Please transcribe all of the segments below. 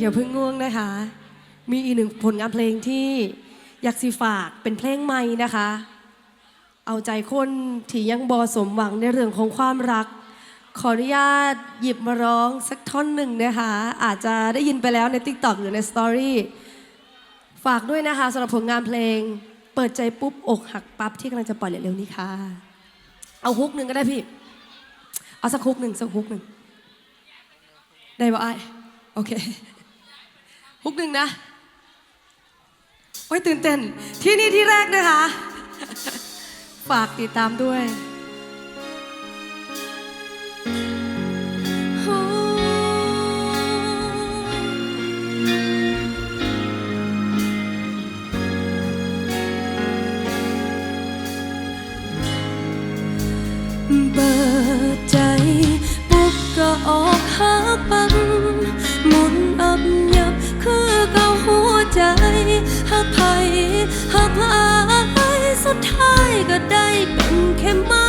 อย่าเพิ่งง่วงนะคะ มีอีกหนึ่งผลงานเพลงที่อยากสิฝากเป็นเพลงใหม่นะคะ เอาใจคนที่ยังบอสมหวังในเรื่องของความรัก ขออนุญาตหยิบมาร้องสักท่อนหนึ่งนะคะ อาจจะได้ยินไปแล้วใน t ิ k t o k หรือในสตอรี่ฝากด้วยนะคะสำหรับผลงานเพลง เปิดใจปุ๊บอกหักปั๊บที่กำลังจะปล่อยเร็วๆนี้ค่ะ เอาฮุกหนึ่งก็ได้พี่ เอาสักฮุกหนึ่งสักฮุกหนึ่งได้ปะไอโอเค ฮุกหนึ่งนะโอ้ยตื่นเต้น ที่นี่ที่แรกนะคะ ฝากติดตามด้วย ก็ได้เป็นแค่มา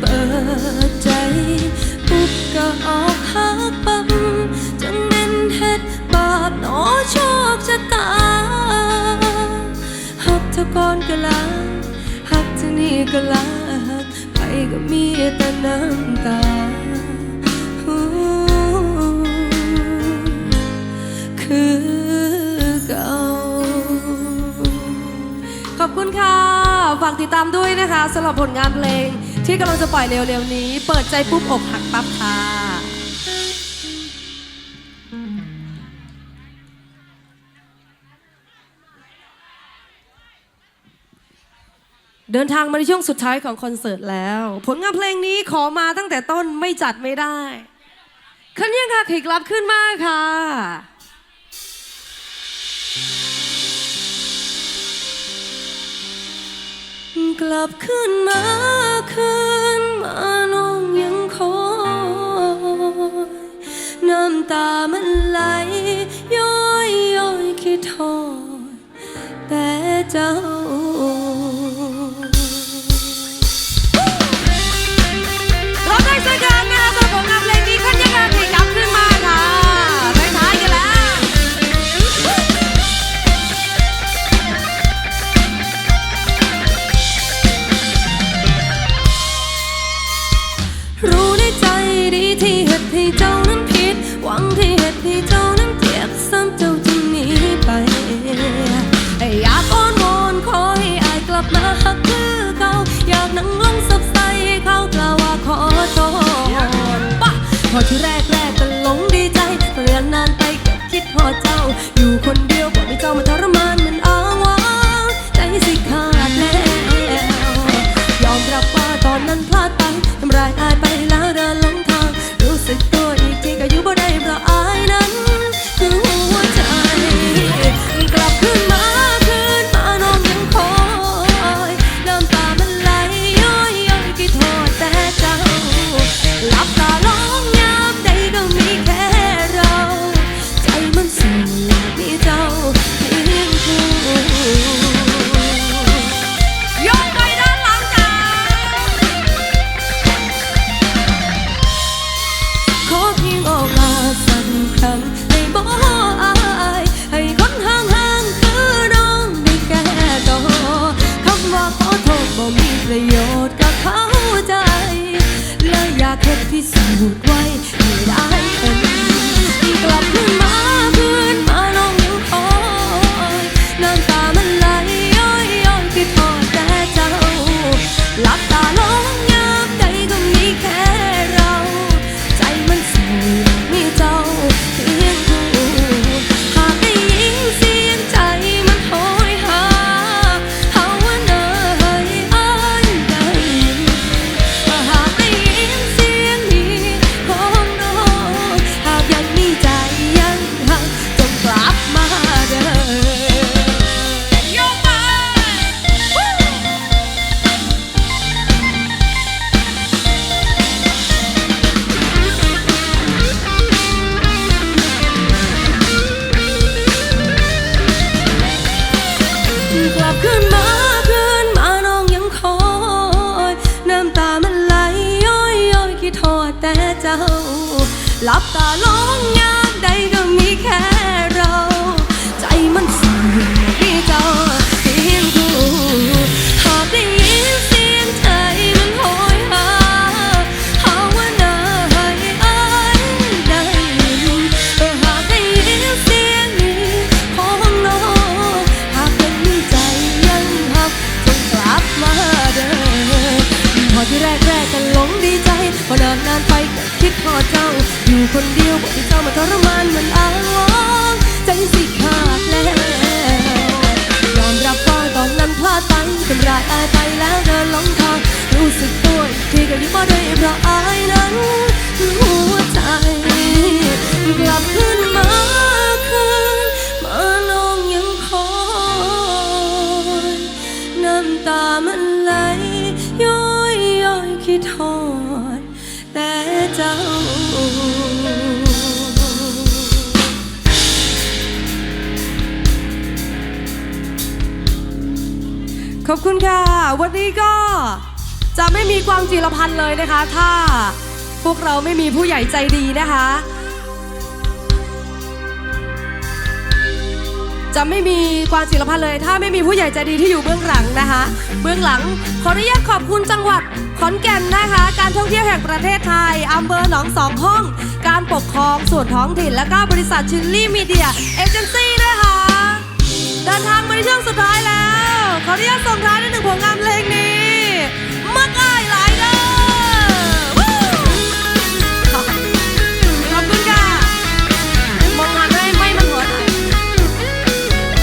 เปิดใจ ปุ๊บก็ออกหักปังจังเป็นเฮ็ดบาปหนอโชคชะตาหักเธอก่อนก็ลาหักเธอนี่ก็ลาไปก็มีแต่น้ำตา ฝากติดตามด้วยนะคะสำหรับผลงานเพลง ที่กำลังจะปล่อยเร็วๆนี้ เปิดใจปุ๊บอกหักปั๊บค่ะเดินทางมาในช่วงสุดท้ายของคอนเสิร์ตแล้ว ผลงานเพลงนี้ขอมาตั้งแต่ต้นไม่จัดไม่ได้คันยังค่ะขีกลับขึ้นมากค่ะ กลับขึ้นมาคืนมาน้องยังคอยน้ำตามันไหลย้อยย้อยคิดทอดแต่จ้า หลับตาลงยามใดก็มีแค่เรา ใจมันสั่นที่เจ้าเพียงคู่หากได้ยินเสียงใจมันโหยหาหาว่านาให้อายได้ยินหากได้ยินเสียงนี้ของน้องหากเป็นใจยังหักจงกลับมาเด้อพอที่แรกแรกกันหลงดีใจพอนานนานไปก็คิดพอเจ้า คนเดียวบอกให้เจ้ามาทรมานมันอ้างว้างใจสิขาดแล้วยอมรับว่าตอนนั้นพลาดไปทำร้ายอายไปแล้วเดินหลงทางรู้สึกตัวอีกทีก็ยิ่งมาได้เพราะอายนั้นหัวใจกลับคืน อบคุณค่ะ วันนี้ก็จะไม่มีความจีรพันธ์เลยนะคะ ถ้าพวกเราไม่มีผู้ใหญ่ใจดีนะคะ จะไม่มีความศิลพันธ์เลย ถ้าไม่มีผู้ใหญ่ใจดีที่อยู่เบื้องหลังนะคะ เบื้องหลังขออนุญาตขอบคุณจังหวัดขอนแก่นนะคะ การท่องเที่ยวแห่งประเทศไทยอำเภอหนองสองห้อง การปกครองส่วนท้องถิ่นและก็บริษัทชิลลี่มีเดียเอเจนซี่นะคะ เดินทางมาในช่วงสุดท้ายแล้ว ขออนุญาตส่งท้ายด้วยหนึ่งผลงานเพลงนี้มักอายหลายเด้อขอบคุณค่ะมองงานให้ไม่มันหัวหน่อย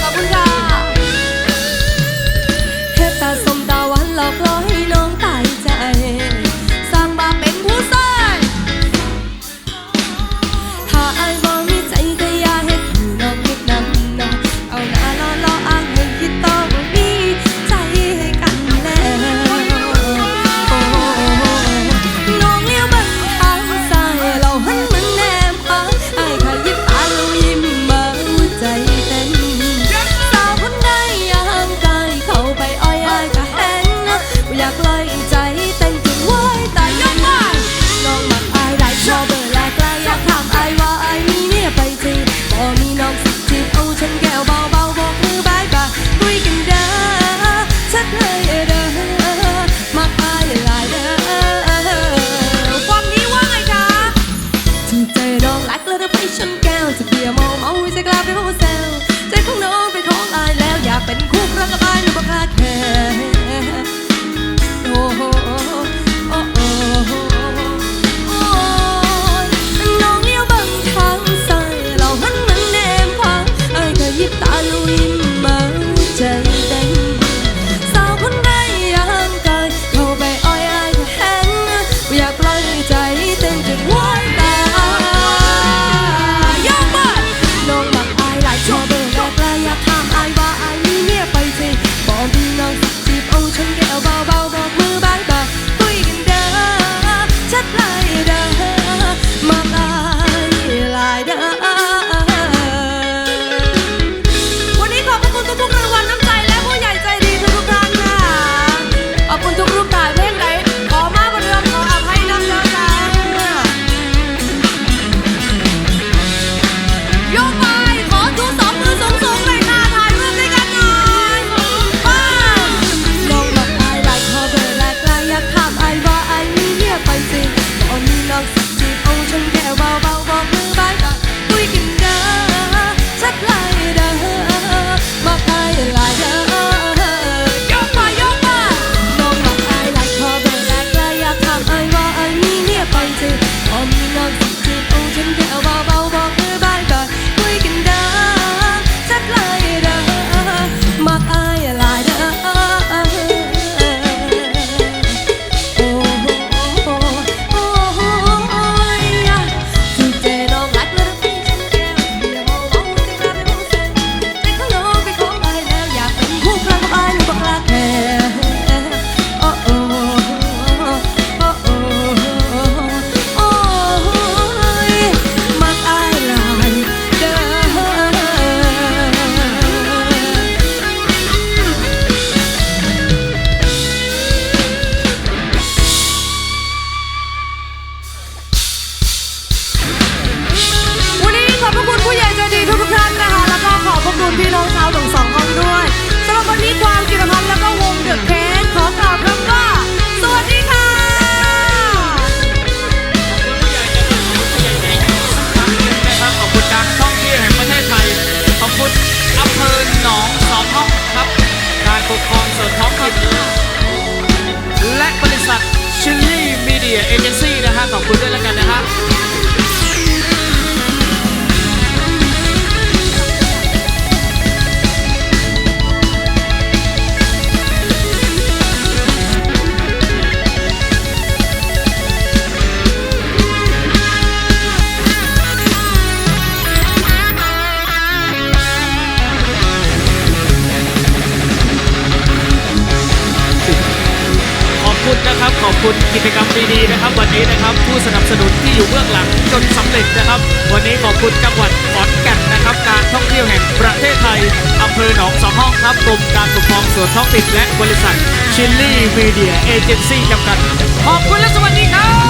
ขอบคุณค่ะเฮ็ดตาสมตาหวานหลอกล่อย คุณกิจกรรมดีๆนะครับ วันนี้นะครับผู้สนับสนุนที่อยู่เบื้องหลังจนสำเร็จนะครับ วันนี้ขอบคุณจังหวัดขอนแก่นนะครับ การท่องเที่ยวแห่งประเทศไทยอำเภอหนองสองห้องครับกรมการปกครองส่วนท้องถิ่นและบริษัทชิลลี่มีเดียเอเจนซี่จำกัดขอบคุณและสวัสดีครับ